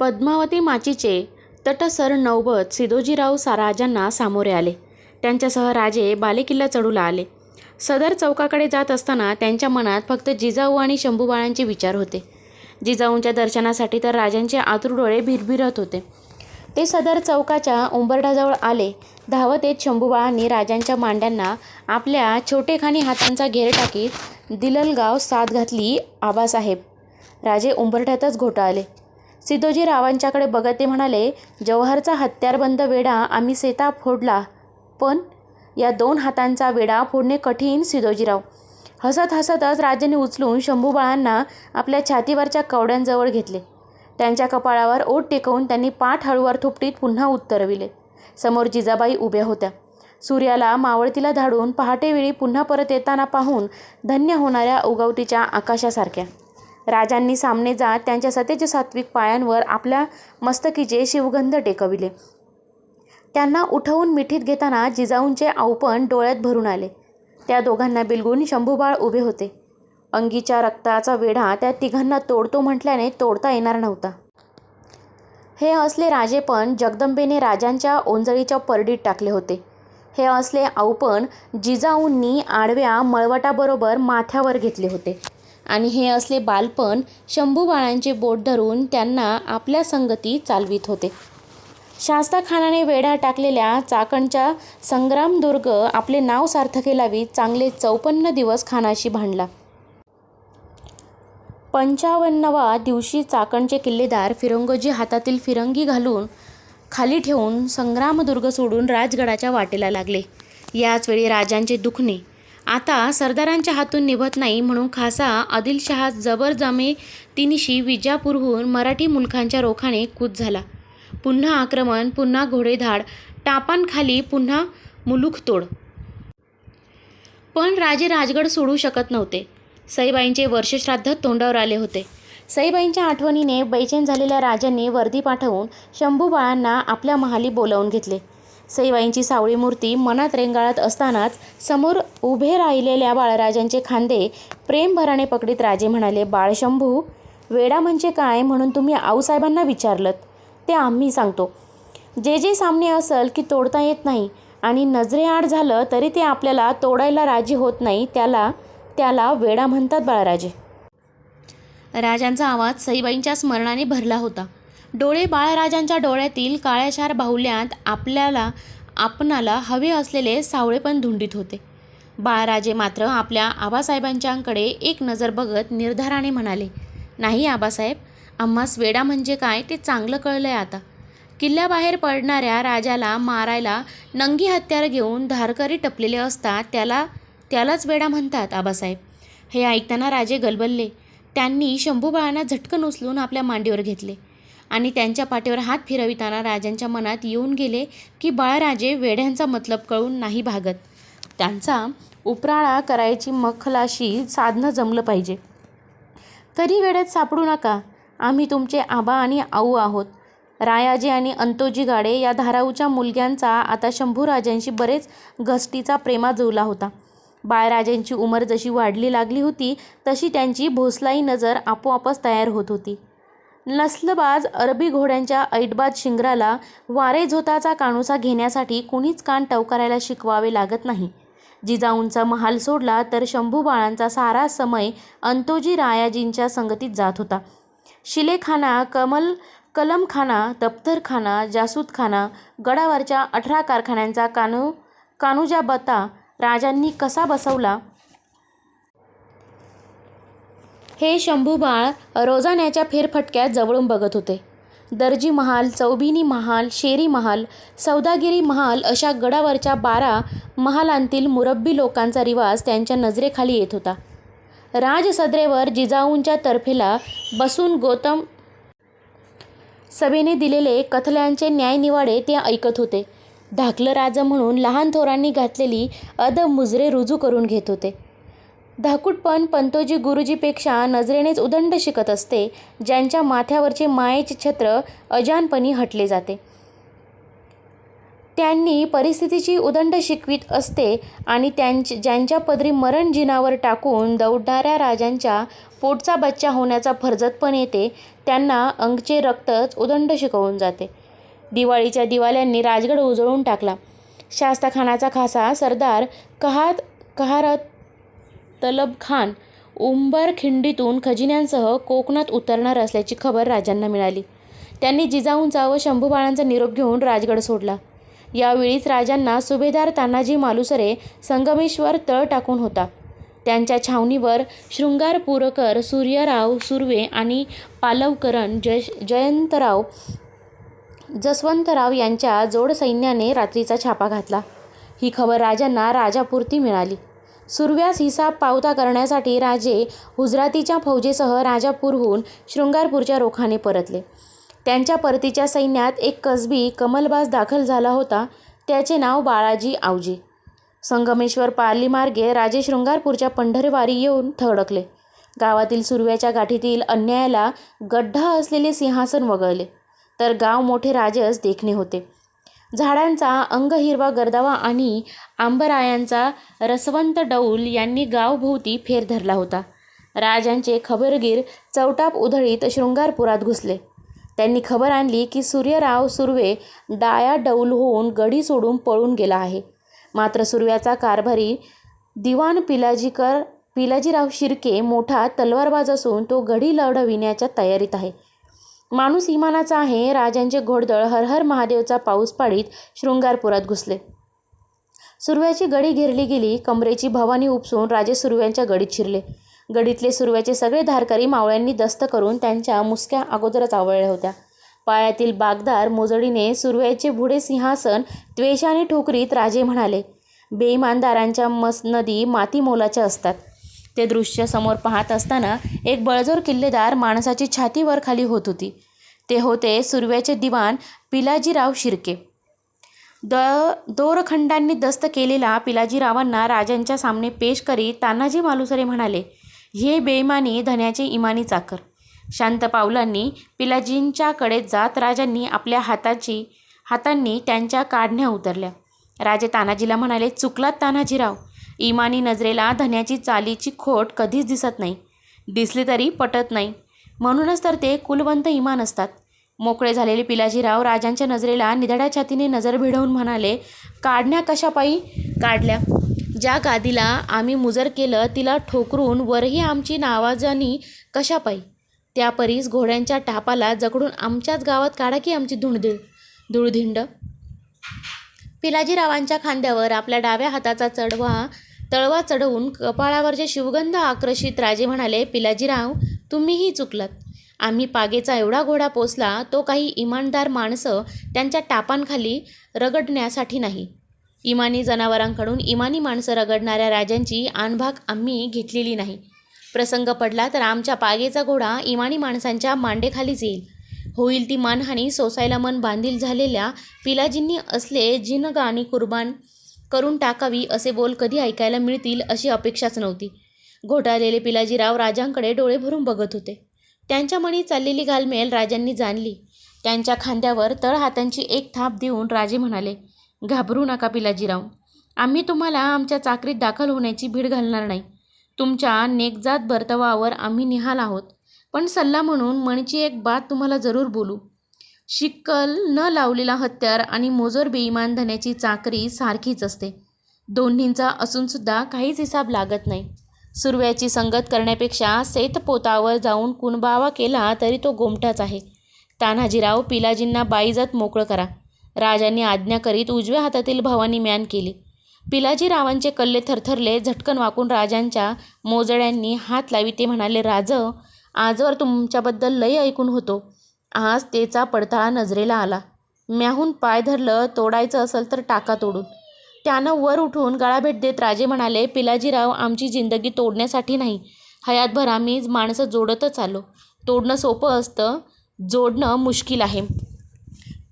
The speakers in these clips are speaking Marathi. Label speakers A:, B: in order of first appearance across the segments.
A: पद्मावती माचीचे तटसर नौबत सिदोजीराव सा राजांना सामोरे आले. त्यांच्यासह राजे बालेकिल्ला चढूला आले. सदर चौकाकडे जात असताना त्यांच्या मनात फक्त जिजाऊ आणि शंभूबाळांचे विचार होते. जिजाऊंच्या दर्शनासाठी तर राजांचे आतुर डोळे भिरभिरत होते. ते सदर चौकाच्या उंबरठ्याजवळ आले. धावत येत शंभूबाळांनी राजांच्या मांड्यांना आपल्या छोटेखानी हातांचा घेर टाकीत दिललगाव साथ घातली आबासाहेब. राजे उंबरठ्यातच घोटाळले. सिद्धोजी रावांच्याकडे बघत ते म्हणाले जवाहरचा हत्यारबंद वेढा आम्ही सेता फोडला. पण या दोन हातांचा वेढा फोडणे कठीण सिद्धोजीराव. हसत हसतच राजांनी उचलून शंभूबाळांना आपल्या छातीवरच्या कवड्यांजवळ घेतले. त्यांच्या कपाळावर ओट टेकवून त्यांनी पाठ हळूवार थुपटीत पुन्हा उत्तरविले. समोर जिजाबाई उभ्या होत्या. सूर्याला मावळतीला धाडून पहाटेवेळी पुन्हा परत येताना पाहून धन्य होणाऱ्या उगवतीच्या आकाशासारख्या राजांनी सामने जात त्यांच्या सतेज सात्विक पायांवर आपल्या मस्तकीचे शिवगंध टेकविले. त्यांना उठवून मिठीत घेताना जिजाऊंचे औपण डोळ्यात भरून आले. त्या दोघांना बिलगून शंभूबाळ उभे होते. अंगीच्या रक्ताचा वेढा त्या तिघांना तोडतो म्हटल्याने तोडता येणार नव्हता. हे असले राजेपण जगदंबेने राजांच्या ओंजळीच्या परडीत टाकले होते. हे असले औपण जिजाऊंनी आडव्या मळवटाबरोबर माथ्यावर घेतले होते. आणि हे असले बालपण शंभूबाळांचे बोट धरून त्यांना आपल्या संगती चालवित होते. शास्ताखानाने वेढा टाकलेल्या चाकणच्या संग्रामदुर्ग आपले नाव सार्थके लावीत चांगले चौपन्न दिवस खानाशी भांडला. पंचावन्नवा दिवशी चाकणचे किल्लेदार फिरंगोजी हातातील फिरंगी घालून खाली ठेवून संग्रामदुर्ग सोडून राजगडाच्या वाटेला लागले. याचवेळी राजांचे दुखणे आता सरदारांच्या हातून निभत नाही म्हणून खासा आदिलशहा जबरजमे विजापूरहून मराठी मुलखांच्या रोखाने कूद झाला. पुन्हा आक्रमण पुन्हा घोडेधाड टापांखाली पुन्हा मुलूखतोड. पण राजे राजगड सोडू शकत नव्हते. सईबाईंचे वर्षश्राद्ध तोंडावर आले होते. सईबाईंच्या आठवणीने बैचेन झालेल्या राजांनी वर्दी पाठवून शंभूबाळांना आपल्या महाली बोलावून घेतले. सईबाईंची सावळी मूर्ती मनात रेंगाळत असतानाच समोर उभे राहिलेल्या बाळराजांचे खांदे प्रेमभराने पकडीत राजे म्हणाले बाळशंभू वेडा म्हणजे काय म्हणून तुम्ही आऊसाहेबांना विचारलत? ते आम्ही सांगतो. जे जे सामने असल की तोडता येत नाही आणि नजरेआड झालं तरी ते आपल्याला तोडायला राजी होत नाही त्याला त्याला वेडा म्हणतात बाळराजे. राजांचा आवाज सईबाईंच्या स्मरणाने भरला होता. डोळे बाळराजांच्या डोळ्यातील काळ्याशार बाहुल्यात आपल्याला आपणाला हवे असलेले सावळेपण धुंडीत होते. बाळराजे मात्र आपल्या आबासाहेबांच्याकडे एक नजर बघत निर्धाराने म्हणाले नाही आबासाहेब आम्हास वेडा म्हणजे काय ते चांगलं कळलं आहे आता किल्ल्याबाहेर पडणाऱ्या राजाला मारायला नंगी हत्यार घेऊन धारकरी टपलेले असतात त्याला त्यालाच वेडा म्हणतात आबासाहेब. हे ऐकताना राजे गलबलले. त्यांनी शंभूबाळांना झटकन उचलून आपल्या मांडीवर घेतले. आणि त्यांच्या पाठीवर हात फिरविताना राजांच्या मनात येऊन गेले की बाळराजे वेढ्यांचा मतलब कळून नाही भागत. त्यांचा उपराळा करायची मखलाशी साधनं जमलं पाहिजे. तरी वेळेत सापडू नका. आम्ही तुमचे आबा आणि आऊ आहोत. रायाजी आणि अंतोजी गाडे या धाराऊच्या मुलग्यांचा आता शंभूराजांशी बरेच घसटीचा प्रेमा जुळला होता. बाळराजांची उमर जशी वाढली लागली होती तशी त्यांची भोसलाई नजर आपोआपच तयार होत होती. नसलबाज अरबी घोड्यांच्या ऐटबाज शिंगराला वारे झोताचा काणूसा घेण्यासाठी कुणीच कान टवकारायला शिकवावे लागत नाही. जिजाऊंचा महाल सोडला तर शंभूबाळांचा सारा समय अंतोजी रायाजींच्या संगतीत जात होता. शिलेखाना कमल कलमखाना दप्तरखाना जासूदखाना गडावरच्या अठरा कारखान्यांचा कानू कानुजा बता राजांनी कसा बसवला? हे शंभूबाळ रोजान्याच्या फेरफटक्यात जवळून बघत होते. दर्जी महाल चौबिनी महाल शेरी महाल सौदागिरी महाल अशा गडावरच्या बारा महालांतील मुरब्बी लोकांचा रिवाज त्यांच्या नजरेखाली येत होता. राजसदरेवर जिजाऊंच्या तर्फेला बसून गौतम सभेने दिलेले कथल्यांचे न्यायनिवाडे ते ऐकत होते. धाकलं राजा म्हणून लहान थोरांनी घातलेली अद मुजरे रुजू करून घेत होते. धाकूटपण पंतोजी गुरुजीपेक्षा नजरेनेच उदंड शिकत असते ज्यांच्या माथ्यावरचे मायेचे छत्र अजानपणी हटले जाते. त्यांनी परिस्थितीची उदंड शिकवीत असते आणि त्यांच्या ज्यांच्या पदरी मरण जिनावर टाकून दौडणाऱ्या राजांच्या पोटचा बच्चा होण्याचा फर्जत पण येते त्यांना अंगचे रक्तच उदंड शिकवून जाते. दिवाळीच्या दिवाल्यांनी राजगड उजळून टाकला. शास्ताखानाचा खासा सरदार कहात कहारत तलब खान उंबरखिंडीतून खजिन्यांसह कोकणात उतरणार असल्याची खबर राजांना मिळाली. त्यांनी जिजाऊंचा व शंभूबाळांचा निरोप घेऊन राजगड सोडला. यावेळीच राजांना सुभेदार तानाजी मालुसरे संगमेश्वर तळ टाकून होता. त्यांच्या छावणीवर शृंगारपूरकर सूर्यराव सुर्वे आणि पालवकरण जय जयंतराव जसवंतराव यांच्या जोड सैन्याने रात्रीचा छापा घातला. ही खबर राजांना राजापुरती मिळाली. सुरव्यास हिसाब पावता करण्यासाठी राजे हुजरातीच्या फौजेसह राजापूरहून शृंगारपूरच्या रोखाने परतले. त्यांच्या परतीच्या सैन्यात एक कसबी कमलबाज दाखल झाला होता. त्याचे नाव बाळाजी आवजी. संगमेश्वर पालीमार्गे राजे शृंगारपूरच्या पंढरवारी येऊन थडकले. गावातील सुरव्याच्या गाठीतील अन्यायाला गड्ढा असलेले सिंहासन वगळले. तर गाव मोठे राजस देखणे होते. झाडांचा अंग हिरवा गर्दावा आणि आंबरायांचा रसवंत डौल यांनी गावभोवती फेर धरला होता. राजांचे खबरगीर चौटाप उधळीत शृंगारपुरात घुसले. त्यांनी खबर आणली की सूर्यराव सुर्वे डाया डौल होऊन गढी सोडून पळून गेला आहे. मात्र सुर्व्याचा कारभारी दिवाण पिलाजीकर पिलाजीराव शिर्के मोठा तलवारबाज असून तो गढी लढविण्याच्या तयारीत आहे. माणूस इमानाचा आहे राजांचे घोडदळ हर हर महादेवचा पाऊस पाडीत शृंगारपुरात घुसले. सुरव्याची गडी घेरली गेली कमरेची भवानी उपसून राजे सुरव्यांच्या गडीत शिरले. गडीतले सुरव्याचे सगळे धारकरी मावळ्यांनी दस्त करून त्यांच्या मुसक्या अगोदरच आवळल्या होत्या. पायातील बागदार मोजडीने सुरव्याचे भुडे सिंहासन द्वेषाने ठोकरीत राजे म्हणाले बेईमानदारांच्या मसनदी माती मोलाच्या असतात. ते दृश्य समोर पाहत असताना एक बळजोर किल्लेदार माणसाची छाती वर खाली होत होती. ते होते सुर्व्याचे दिवाण पिलाजीराव शिर्के. द दोरखंडांनी दस्त केलेला पिलाजीरावांना राजांच्या सामने पेश करीत तानाजी मालुसरे म्हणाले हे बेईमानी धन्याचे इमानी चाकर. शांत पावलांनी पिलाजींच्याकडे जात राजांनी आपल्या हाताची हातांनी त्यांच्या काढण्या उतरल्या. राजे तानाजीला म्हणाले चुकलात तानाजीराव इमानी नजरेला धन्याची चालीची खोट कधीच दिसत नाही. दिसली तरी पटत नाही. म्हणूनच तर ते कुलवंत इमान असतात. मोकळे झालेले पिलाजीराव राजांच्या नजरेला निधड्या छातीने नजर भिडवून म्हणाले काढण्या कशापायी काढल्या. ज्या गादीला आम्ही मुजर केलं तिला ठोकरून वरही आमची नावाजानी कशापायी त्या परीस घोड्यांच्या टापाला जकडून आमच्याच गावात काढा की आमची धुणधीळ? धुळधिंड? पिलाजीरावांच्या खांद्यावर आपल्या डाव्या हाताचा चढवा तळवा चढवून कपाळावरचे शिवगंध आकर्षित राजे म्हणाले पिलाजीराव तुम्हीही चुकलात. आम्ही पागेचा एवढा घोडा पोचला तो काही इमानदार माणसं त्यांच्या टापांखाली रगडण्यासाठी नाही. इमानी जनावरांकडून इमानी माणसं रगडणाऱ्या राजांची आणभाग आम्ही घेतलेली नाही. प्रसंग पडला तर आमच्या पागेचा घोडा इमानी माणसांच्या मांडेखालीच येईल. होईल ती मानहानी सोसायला मन बांधील झालेल्या पिलाजींनी असले जिनगाणी कुर्बान करून टाकावी असे बोल कधी ऐकायला मिळतील अशी अपेक्षाच नव्हती. घोटाळलेले पिलाजीराव राजांकडे डोळे भरून बघत होते. त्यांच्या मनी चाललेली घालमेल राजांनी जाणली. त्यांच्या खांद्यावर तळहातांची एक थाप देऊन राजे म्हणाले घाबरू नका पिलाजीराव. आम्ही तुम्हाला आमच्या चाकरीत दाखल होण्याची भीड घालणार नाही. तुमच्या नेकजात बर्तवावर आम्ही निहाल आहोत. पण सल्ला म्हणून मणची एक बात तुम्हाला जरूर बोलू. शिक्कल न लावलेला हत्यार आणि मोजर बेईमान धन्याची चाकरी सारखीच असते. दोन्हींचा असूनसुद्धा काहीच हिसाब लागत नाही. सुरव्याची संगत करण्यापेक्षा सेतपोतावर जाऊन कुणबावा केला तरी तो गोमटाच आहे. तान्हाजीराव पिलाजींना बाईजात मोकळं करा. राजांनी आज्ञा करीत उजव्या हातातील भवानी म्यान केली. पिलाजीरावांचे कल्ले थरथरले झटकन वाकून राजांच्या मोजड्यांनी हात लावी ते म्हणाले राज आजवर तुमच्याबद्दल लय ऐकून होतो. आज तेचा पडताळा नजरेला आला. म्याहून पाय धरलं तोडायचं असेल तर टाका तोडून. त्यानं वर उठून गळाभेट देत राजे म्हणाले पिलाजीराव आमची जिंदगी तोडण्यासाठी नाही. हयातभर आम्ही माणसं जोडतच आलो. तोडणं सोपं असतं जोडणं मुश्किल आहे.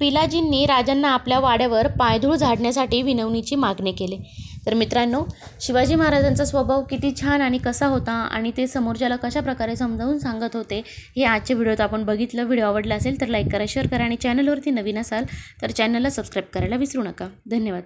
A: पिलाजींनी राजांना आपल्या वाड्यावर पायधूळ झाडण्यासाठी विनवणीची मागणी केली. तर मित्रांनो शिवाजी महाराजांचा स्वभाव किती छान आणि कसा होता आणि ते समोरच्याला कशा प्रकारे समजावून सांगत होते हे आजच्या व्हिडिओत आपण बघितलं. व्हिडिओ आवडला असेल तर लाईक करा शेअर करा आणि चॅनलवरती नवीन असाल तर चॅनलला सबस्क्राईब करायला विसरू नका. धन्यवाद.